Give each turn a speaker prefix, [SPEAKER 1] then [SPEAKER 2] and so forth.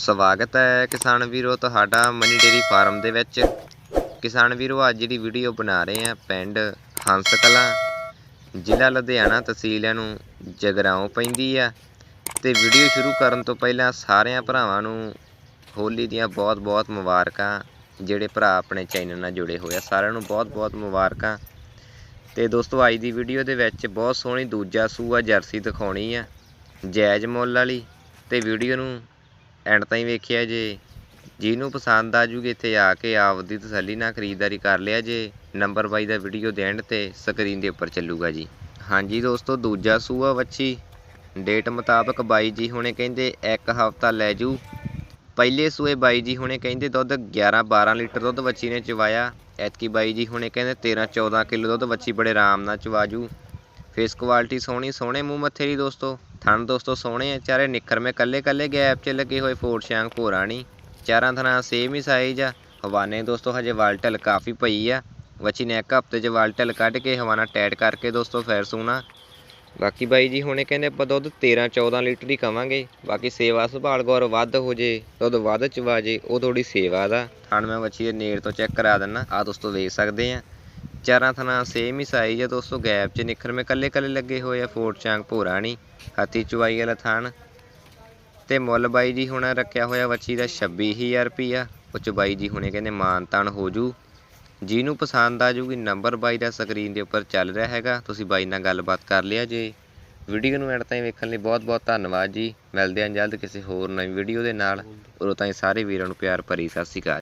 [SPEAKER 1] ਸਵਾਗਤ ਹੈ ਕਿਸਾਨ ਵੀਰੋ, ਤੁਹਾਡਾ ਮਨੀ ਡੇਰੀ ਫਾਰਮ ਦੇ ਵਿੱਚ। ਕਿਸਾਨ ਵੀਰੋ, ਅੱਜ ਜਿਹੜੀ ਵੀਡੀਓ ਬਣਾ ਰਹੇ ਆ ਪਿੰਡ ਹੰਸ ਕਲਾਂ ਜ਼ਿਲ੍ਹਾ ਲੁਧਿਆਣਾ ਤਹਿਸੀਲ ਨੂੰ ਜਗਰਾਉਂ ਪੈਂਦੀ ਆ। ਤੇ ਵੀਡੀਓ ਸ਼ੁਰੂ ਕਰਨ ਤੋਂ ਪਹਿਲਾਂ ਸਾਰਿਆਂ ਭਰਾਵਾਂ ਨੂੰ ਹੋਲੀ ਦੀਆਂ ਬਹੁਤ-ਬਹੁਤ ਮੁਬਾਰਕਾਂ, ਜਿਹੜੇ ਭਰਾ ਆਪਣੇ ਚੈਨਲ ਨਾਲ ਜੁੜੇ ਹੋਏ ਆ, ਸਾਰਿਆਂ ਨੂੰ ਬਹੁਤ-ਬਹੁਤ ਮੁਬਾਰਕਾਂ। ਤੇ ਦੋਸਤੋ, ਅੱਜ ਦੀ ਵੀਡੀਓ ਦੇ ਵਿੱਚ ਬਹੁਤ ਸੋਹਣੀ ਦੂਜਾ ਸੂਆ ਜਰਸੀ ਦਿਖਾਉਣੀ ਆ ਜਾਇਜ਼ ਮੁੱਲ ਵਾਲੀ। ਤੇ ਵੀਡੀਓ ਨੂੰ ਐਂਡ ਤਾਈਂ ਵੇਖਿਆ ਜੇ, ਜਿਹਨੂੰ ਪਸੰਦ ਆ ਜੂਗੀ ਇੱਥੇ ਆ ਕੇ ਆਪਦੀ ਤਸੱਲੀ ਨਾਲ ਖਰੀਦਦਾਰੀ ਕਰ ਲਿਆ ਜੇ, ਨੰਬਰ ਬਾਈ ਦਾ ਵੀਡੀਓ ਦੇ ਐਂਡ ਤੇ ਸਕਰੀਨ ਦੇ ਉੱਪਰ ਚੱਲੂਗਾ ਜੀ। ਹਾਂਜੀ ਦੋਸਤੋ, ਦੂਜਾ ਸੂਆ ਵੱਛੀ। ਡੇਟ ਮੁਤਾਬਕ ਬਾਈ ਜੀ ਹੁਣੇ ਕਹਿੰਦੇ ਇੱਕ ਹਫਤਾ ਲੈ ਜੂ। ਪਹਿਲੇ ਸੂਏ ਬਾਈ ਜੀ ਹੁਣੇ ਕਹਿੰਦੇ ਦੁੱਧ 11 12 ਲੀਟਰ ਦੁੱਧ ਵੱਛੀ ਨੇ ਚਵਾਇਆ। ਐਤਕੀ ਬਾਈ ਜੀ ਹੁਣੇ ਕਹਿੰਦੇ 13 14 ਕਿਲੋ ਦੁੱਧ ਵੱਛੀ ਬੜੇ ਆਰਾਮ ਨਾਲ ਚਵਾਜੂ ਫੇਸ ਕੁਆਲਿਟੀ ਸੋਹਣੀ, ਸੋਹਣੇ ਮੂੰਹ ਮੱਥੇ ਦੀ ਦੋਸਤੋ। ਥਣ ਦੋਸਤੋ ਸੋਹਣੇ ਆ, ਚਾਰੇ ਨਿੱਖਰ ਮੇ ਕੱਲੇ ਕੱਲੇ ਗੈਪ 'ਚ ਲੱਗੇ ਹੋਏ ਫੋਰ ਸ਼ਾਂਗ ਭੋਰਾਣੀ ਚਾਰਾਂ ਥਣਾ ਸੇਮ ਹੀ ਸਾਈਜ਼ ਆ। ਹਵਾਨੇ ਦੋਸਤੋ ਹਜੇ ਵਾਲਟਲ ਕਾਫੀ ਪਈ ਆ। ਵੱਛੀ ਨੇ ਇੱਕ ਹਫ਼ਤੇ 'ਚ ਵਾਲਟਲ ਕੱਢ ਕੇ ਹਵਾਨਾ ਟੈਟ ਕਰਕੇ ਦੋਸਤੋ ਫੇਰ ਸੂਣਾ। ਬਾਕੀ ਬਾਈ ਜੀ ਹੁਣੇ ਕਹਿੰਦੇ ਆਪਾਂ ਦੁੱਧ 13 14 ਲੀਟਰ ਹੀ ਕਵਾਂਗੇ ਬਾਕੀ ਸੇਵਾ ਸੰਭਾਲ ਗੌਰ ਵੱਧ ਹੋ ਜੇ, ਦੁੱਧ ਵੱਧ ਚਵਾ ਜੇ, ਉਹ ਥੋੜੀ ਸੇਵਾ ਦਾ। ਥਣ ਮੈਂ ਵੱਛੀ ਦੇ ਨੇੜ ਤੋਂ ਚੈੱਕ ਕਰਾ ਦਿੰਨਾ। ਆ ਦੋਸਤੋ ਵੇਖ ਸਕਦੇ ਆ। ਚਾਰਾਂ ਥਣਾ ਸੇਮ ਹੀ ਸਾਈਜ਼ ਆ ਦੋਸਤੋ ਗੈਪ 'ਚ ਨਿਖਰ ਮੇ ਕੱਲੇ ਕੱਲੇ ਲੱਗੇ ਹੋਏ ਆ ਫੋਰਟ ਚਾਂਗ ਭੋਰਾ ਨਹੀਂ ਹਾਥੀ ਚੁਵਾਈ ਵਾਲਾ ਥਣ। ਤੇ ਮੁੱਲ ਬਾਈ ਜੀ ਹੁਣ ਰੱਖਿਆ ਹੋਇਆ ਵੱਛੀ ਦਾ 26000 ਰੁਪਈਆ, ਉਹ 'ਚ ਬਾਈ ਜੀ ਹੁਣੇ ਕਹਿੰਦੇ ਮਾਨ ਤਾਨ ਹੋ ਜੂ। ਜਿਹਨੂੰ ਪਸੰਦ ਆ ਜੂਗੀ ਨੰਬਰ ਬਾਈ ਦਾ ਸਕਰੀਨ ਦੇ ਉੱਪਰ ਚੱਲ ਰਿਹਾ ਹੈਗਾ, ਤੁਸੀਂ ਬਾਈ ਨਾਲ ਗੱਲਬਾਤ ਕਰ ਲਿਆ ਜੇ। ਵੀਡੀਓ ਨੂੰ ਐਂਡ ਤਾਈਂ ਵੇਖਣ ਲਈ ਬਹੁਤ ਬਹੁਤ ਧੰਨਵਾਦ ਜੀ। ਮਿਲਦੇ ਹਾਂ ਜਲਦ ਕਿਸੇ ਹੋਰ ਨਵੀਂ ਵੀਡੀਓ ਦੇ ਨਾਲ। ਉਦੋਂ ਤਾਈਂ ਸਾਰੇ ਵੀਰਾਂ ਨੂੰ ਪਿਆਰ ਭਰੀ ਸਤਿ ਸ਼੍ਰੀ ਅਕਾਲ।